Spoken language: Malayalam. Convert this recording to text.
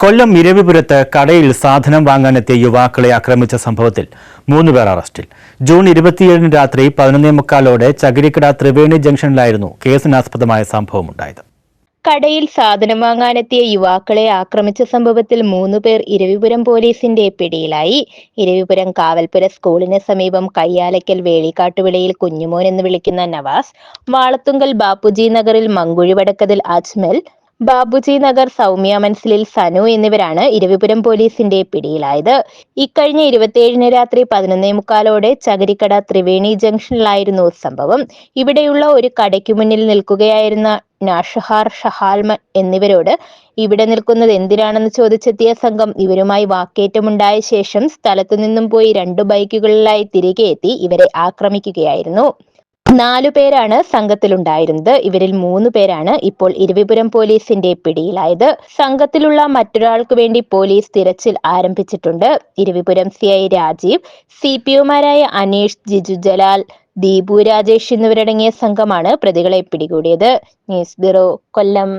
കൊല്ലം ഇരവിപുരത്ത് കടയിൽ സാധനം വാങ്ങാനെത്തിയ യുവാക്കളെ ആക്രമിച്ച സംഭവത്തിൽ മൂന്നുപേർ അറസ്റ്റിൽ. ജൂൺ ഇരുപത്തിയേഴിന് രാത്രി പതിനൊന്നേ മുക്കാലോടെ ചകിരിക്കട ത്രിവേണി ജംഗ്ഷനിലായിരുന്നു കേസിനാസ്പദമായ സംഭവമുണ്ടായത്. കടയിൽ സാധനം വാങ്ങാനെത്തിയ യുവാക്കളെ ആക്രമിച്ച സംഭവത്തിൽ മൂന്നുപേർ ഇരവിപുരം പോലീസിന്റെ പിടിയിലായി. ഇരവിപുരം കാവൽപുര സ്കൂളിന് സമീപം കയ്യാലയ്ക്കൽ വേളിക്കാട്ടുവിളയിൽ കുഞ്ഞുമോൻ എന്ന് വിളിക്കുന്ന നവാസ് വാളത്തുങ്കൽ ബാപ്പുജി നഗറിൽ മങ്കുഴി വടക്കതിൽ അജ്മൽ ബാബുജി നഗർ സൗമ്യ മൻസിലിൽ സനു എന്നിവരാണ് ഇരവിപുരം പോലീസിന്റെ പിടിയിലായത്. ഇക്കഴിഞ്ഞ ഇരുപത്തിയേഴിന് രാത്രി പതിനൊന്നേ മുക്കാലോടെ ചകിരിക്കട ത്രിവേണി ജംഗ്ഷനിലായിരുന്നു സംഭവം. ഇവിടെയുള്ള ഒരു കടയ്ക്കു മുന്നിൽ നിൽക്കുകയായിരുന്ന നാഷഹാർ ഷഹാൽമൻ എന്നിവരോട് ഇവിടെ നിൽക്കുന്നത് എന്തിനാണെന്ന് ചോദിച്ചെത്തിയ സംഘം ഇവരുമായി വാക്കേറ്റമുണ്ടായ ശേഷം സ്ഥലത്തു നിന്നും പോയി രണ്ടു ബൈക്കുകളിലായി തിരികെ എത്തി ഇവരെ ആക്രമിക്കുകയായിരുന്നു. നാലു പേരാണ് സംഘത്തിലുണ്ടായിരുന്നത്. ഇവരിൽ മൂന്ന് പേരാണ് ഇപ്പോൾ ഇരുവിപുരം പോലീസിന്റെ പിടിയിലായത്. സംഘത്തിലുള്ള മറ്റൊരാൾക്ക് വേണ്ടി പോലീസ് തിരച്ചിൽ ആരംഭിച്ചിട്ടുണ്ട്. Iravipuram C I Rajeev C P ഒമാരായ Aneesh Jiju Jalal Deepu Rajesh എന്നിവരടങ്ങിയ സംഘമാണ് പ്രതികളെ പിടികൂടിയത്. News bureau Kollam.